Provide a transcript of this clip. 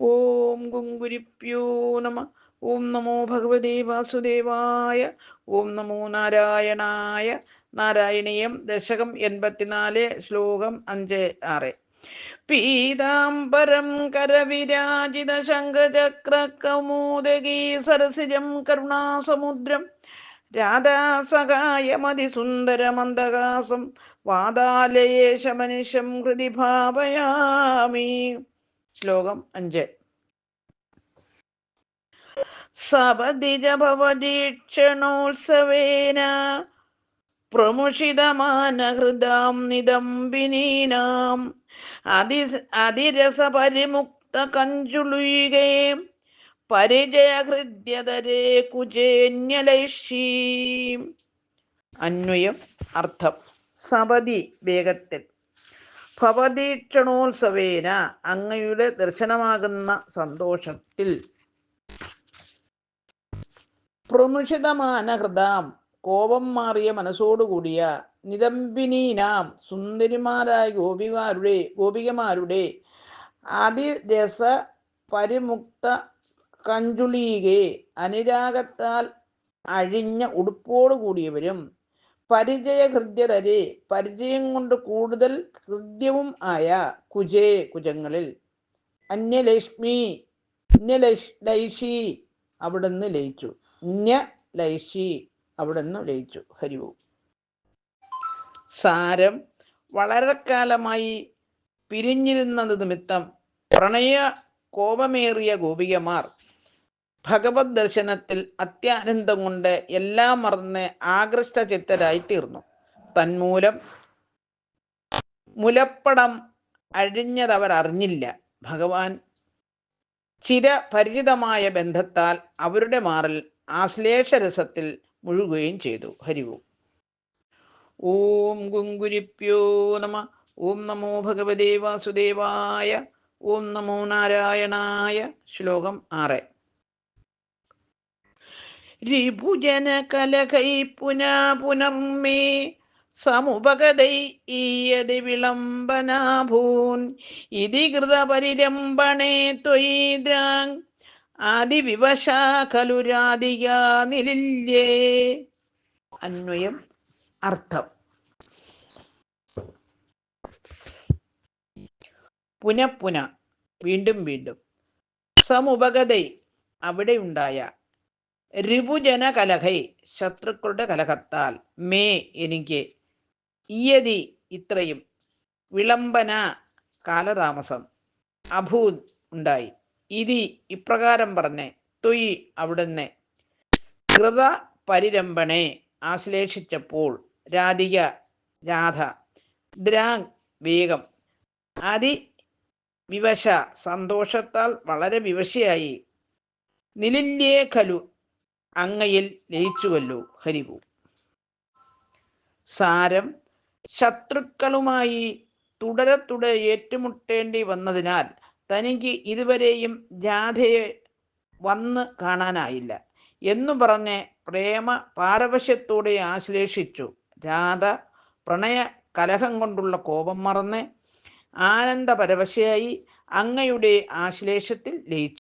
ഓം ഗുങ്കുരിപ്യോ നമ. ഓം നമോ ഭഗവതേ വാസുദേവായ. ഓം നമോ നാരായണായ. നാരായണീയം ദശകം എൺപത്തിനാല് ശ്ലോകം അഞ്ച് ആറ്. പീതാംബരം കരവിരാജിത ശംഖചക്ര കൗമോദകീ സരസിജം കരുണാസമുദ്രം. രാധാസഹായമതിസുന്ദരമന്ദഹാസം വാതാലയേശമനിശം ഹൃദി ഭാവയാമി ശ്ലോകം അഞ്ച്. സപതിജഭവദീക്ഷണോത്സവേന പ്രമുഷിതമാനഹൃദാം നിദംബിനീനാം അതി അതിരസപരിമുക്ത കഞ്ചുളുയികേ പരിചയഹൃദ്യതരേ കുജേന്യലൈഷീം അന്വയം അർത്ഥം. സപതി വേഗത്തിൽ. ഭവദീക്ഷണോത്സവേന അങ്ങയുടെ ദർശനമാകുന്ന സന്തോഷത്തിൽ പ്രമുഷിതമാന ഹൃദാം കോപം മാറിയ മനസ്സോടുകൂടിയ നിതംബിനീനാം സുന്ദരിമാരായ ഗോപിമാരുടെ ഗോപികമാരുടെ അതിരസ പരിമുക്ത കഞ്ചുളീകെ അനുരാഗത്താൽ അഴിഞ്ഞ ഉടുപ്പോടു കൂടിയവരും പരിചയ ഹൃദ്യതരെ പരിചയം കൊണ്ട് കൂടുതൽ ഹൃദ്യവും ആയ കുജേ കുജങ്ങളിൽ. അന്യലക്ഷ്മി ലൈഷി അവിടുന്ന് ലയിച്ചു. ലൈഷി അവിടുന്ന് ലയിച്ചു. ഹരിവും സാരം വളരെ കാലമായി പിരിഞ്ഞിരുന്നത് നിമിത്തം പ്രണയ കോപമേറിയ ഗോപികമാർ ഭഗവത് ദർശനത്തിൽ അത്യാനന്ദം കൊണ്ട് എല്ലാം മറന്ന് ആകൃഷ്ട ചിത്തരായി തീർന്നു തന്മൂലം മുലപ്പടം അഴിഞ്ഞതവർ അറിഞ്ഞില്ല ഭഗവാൻ ചിരപരിചിതമായ ബന്ധത്താൽ അവരുടെ മാറിൽ ആശ്ലേഷരസത്തിൽ മുഴുകുകയും ചെയ്തു. ഹരിവു ഓം ഗുങ്കുരിപ്യോ നമ. ഓം നമോ ഭഗവതേ വാസുദേവായ. ഓം നമോ നാരായണായ. ശ്ലോകം ആറ്. രിഭുജന കലകൈ പുന പുനർമേ സമുപകതൈ ഈയതി വിളംബനാഭൂൻ. ഇതി കൃതപരിരംഭണേ ത്വയിദ്രാങ് ആദിവിവശാ ഖലു രാധിക നിലില്യേ. അന്വയം അർത്ഥം. പുനഃപുന വീണ്ടും വീണ്ടും. സമുപഗതൈ അവിടെയുണ്ടായ രിപുജന കലഹൈ ശത്രുക്കളുടെ കലഹത്താൽ. മേ എനിക്ക് ഇയതി ഇത്രയും വിളംബന കാലതാമസം അഭൂത് ഉണ്ടായി. ഇതി ഇപ്രകാരം പറഞ്ഞ് തൊയ് അവിടുന്ന് കൃത പരിരംഭണെ ആശ്ലേഷിച്ചപ്പോൾ രാധിക രാധ ദ്രാങ് വേഗം അതി വിവശ സന്തോഷത്താൽ വളരെ വിവശയായി. നിലില്യേ ഖലു അങ്ങയിൽ ലയിച്ചുവല്ലോ ഹരിവു സാരം ശത്രുക്കളുമായി തുടരെ തുടരെ ഏറ്റുമുട്ടേണ്ടി വന്നതിനാൽ തനിക്ക് ഇതുവരെയും ജാഥയെ വന്ന് കാണാനായില്ല എന്നു പറഞ്ഞ് പ്രേമ പാരവശ്യത്തോടെ ആശ്ലേഷിച്ചു. രാധ പ്രണയ കലഹം കൊണ്ടുള്ള കോപം മറന്ന് ആനന്ദപരവശയായി അങ്ങയുടെ ആശ്ലേഷത്തിൽ ലയിച്ചു.